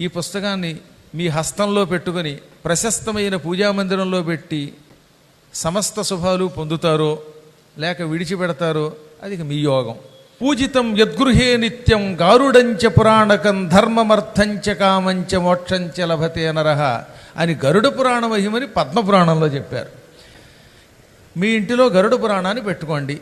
ఈ పుస్తకాన్ని మీ హస్తంలో పెట్టుకొని ప్రశస్తమైన పూజామందిరంలో పెట్టి సమస్త శుభాలు పొందుతారో లేక విడిచిపెడతారో అది మీ యోగం. పూజితం యద్గృహే నిత్యం గారుడంచ పురాణకం ధర్మమర్థంచ కామంచ మోక్షంచ లభతే నరహ అని గరుడ పురాణ మహిమని పద్మపురాణంలో చెప్పారు. మీ ఇంటిలో గరుడ పురాణాన్ని పెట్టుకోండి.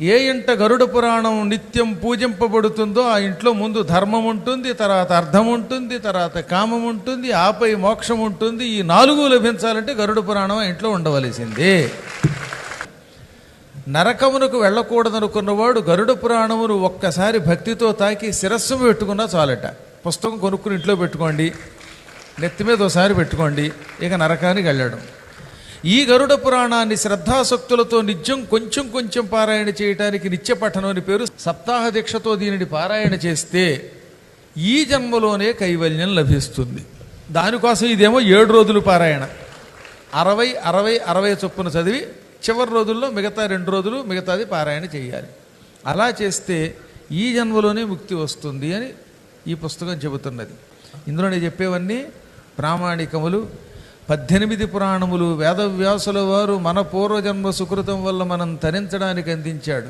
ఏ ఇంట గరుడ పురాణం నిత్యం పూజింపబడుతుందో ఆ ఇంట్లో ముందు ధర్మం ఉంటుంది తర్వాత అర్థం ఉంటుంది తర్వాత కామం ఉంటుంది ఆపై మోక్షం ఉంటుంది. ఈ నాలుగు లభించాలంటే గరుడ పురాణం ఆ ఇంట్లో ఉండవలసిందే. నరకమునకు వెళ్ళకూడదనుకున్నవాడు గరుడ పురాణమును ఒక్కసారి భక్తితో తాకి శిరస్సు పెట్టుకున్నా చాలట. పుస్తకం కొనుక్కుని ఇంట్లో పెట్టుకోండి నెత్తి మీద ఒకసారి పెట్టుకోండి ఇక నరకానికి వెళ్ళడం. ఈ గరుడ పురాణాన్ని శ్రద్ధాసక్తులతో నిత్యం కొంచెం కొంచెం పారాయణ చేయటానికి నిత్య పఠనం అని పేరు సప్తాహ దీక్షతో దీనిని పారాయణ చేస్తే ఈ జన్మలోనే కైవల్యం లభిస్తుంది. దానికోసం ఇదేమో ఏడు రోజులు పారాయణ. అరవై అరవై అరవై చొప్పున చదివి చివరి రోజుల్లో మిగతా రెండు రోజులు మిగతాది పారాయణ చేయాలి. అలా చేస్తే ఈ జన్మలోనే ముక్తి వస్తుంది అని ఈ పుస్తకం చెబుతున్నది. ఇందులో నేను చెప్పేవన్నీ ప్రామాణికములు పద్దెనిమిది పురాణములు వేదవ్యాసుల వారు మన పూర్వజన్మ సుకృతం వల్ల మనం తరించడానికి అందించాడు.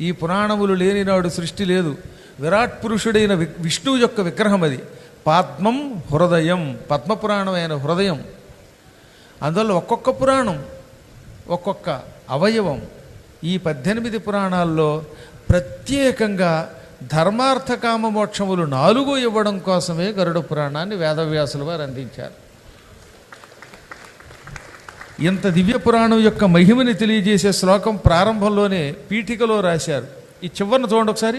ఈ పురాణములు లేనినాడు సృష్టి లేదు. విరాట్ పురుషుడైన వి- విష్ణువు యొక్క విగ్రహం అది. పద్మం హృదయం పద్మపురాణమైన హృదయం. అందువల్ల ఒక్కొక్క పురాణం ఒక్కొక్క అవయవం ఈ పద్దెనిమిది పురాణాల్లో ప్రత్యేకంగా ధర్మార్థకామ మోక్షములు నాలుగు ఇవ్వడం కోసమే గరుడ పురాణాన్ని వేదవ్యాసుల వారు అందించారు. ఇంత దివ్య పురాణం యొక్క మహిమని తెలియజేసే శ్లోకం ప్రారంభంలోనే పీఠికలో రాశారు. ఈ చివరిని చూడండి ఒకసారి.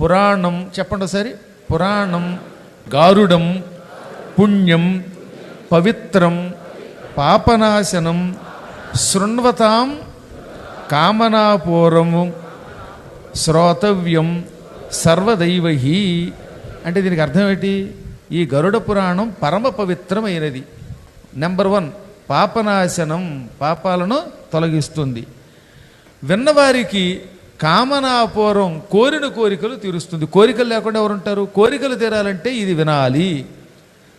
పురాణం చెప్పండి ఒకసారి. పురాణం గారుడం పుణ్యం పవిత్రం పాపనాశనం శృణ్వతాం కామనాపూరము శ్రోతవ్యం సర్వదైవహి. అంటే దీనికి అర్థం ఏంటి? ఈ గరుడ పురాణం పరమ పవిత్రమైనది. నెంబర్ వన్ పాపనాశనం పాపాలను తొలగిస్తుంది. విన్నవారికి కామనాపూర్వం కోరిన కోరికలు తీరుస్తుంది. కోరికలు లేకుండా ఎవరుంటారు? కోరికలు తీరాలంటే ఇది వినాలి.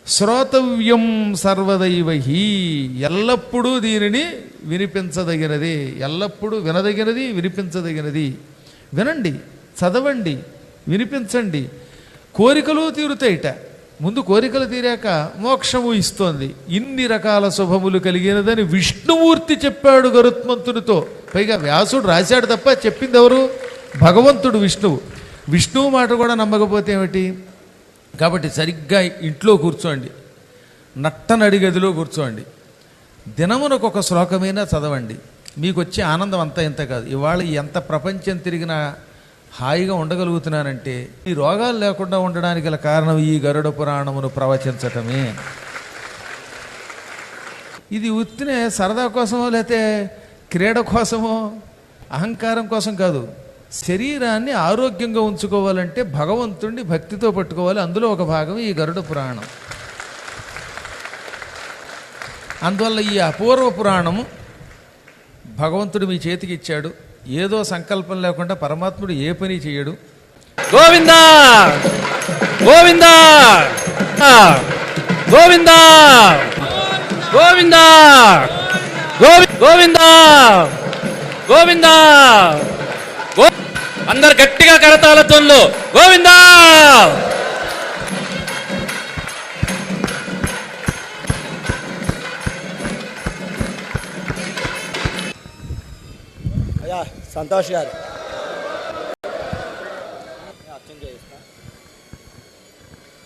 శ్రోతవ్యం సర్వదైవహి. ఎల్లప్పుడూ దీనిని వినిపించదగినది. ఎల్లప్పుడూ వినదగినది వినిపించదగినది. వినండి చదవండి వినిపించండి. కోరికలు తీరుతాయిట. ముందు కోరికలు తీరాక మోక్షము ఇస్తోంది. ఇన్ని రకాల శుభములు కలిగినదని విష్ణుమూర్తి చెప్పాడు గరుత్మంతునితో. పైగా వ్యాసుడు రాశాడు తప్ప చెప్పింది ఎవరు భగవంతుడు విష్ణువు. విష్ణువు మాట కూడా నమ్మకపోతే ఏమిటి? కాబట్టి సరిగ్గా ఇంట్లో కూర్చోండి. నట్టనడి గదిలో కూర్చోండి. దినమునకు ఒక శ్లోకమైనా చదవండి. మీకు వచ్చే ఆనందం అంతా ఇంత కాదు. ఇవాళ ఎంత ప్రపంచం తిరిగినా హాయిగా ఉండగలుగుతున్నానంటే ఈ రోగాలు లేకుండా ఉండడానికి గల కారణం ఈ గరుడ పురాణమును ప్రవచించటమే. ఇది ఉత్తినే సరదా కోసమో లేతే క్రీడ కోసమో? అహంకారం కోసం కాదు. శరీరాన్ని ఆరోగ్యంగా ఉంచుకోవాలంటే భగవంతుణ్ణి భక్తితో పట్టుకోవాలి. అందులో ఒక భాగం ఈ గరుడ పురాణం. అందువల్ల ఈ అపూర్వ పురాణము భగవంతుడు మీ చేతికి ఇచ్చాడు. ఏదో సంకల్పం లేకుండా పరమాత్ముడు ఏ పని చేయడు. గోవిందా! గోవిందా! గోవిందా! గోవిందా! గోవి గోవిందా! గోవిందా! అందరు గట్టిగా కరతాళత్వంలో గోవిందా! అయ్యా సంతోష్ గారు.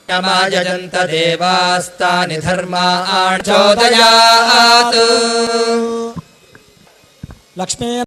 యమాయజంత దేవాస్తాని ధర్మాణ్ చోదయాత్ లక్ష్మీ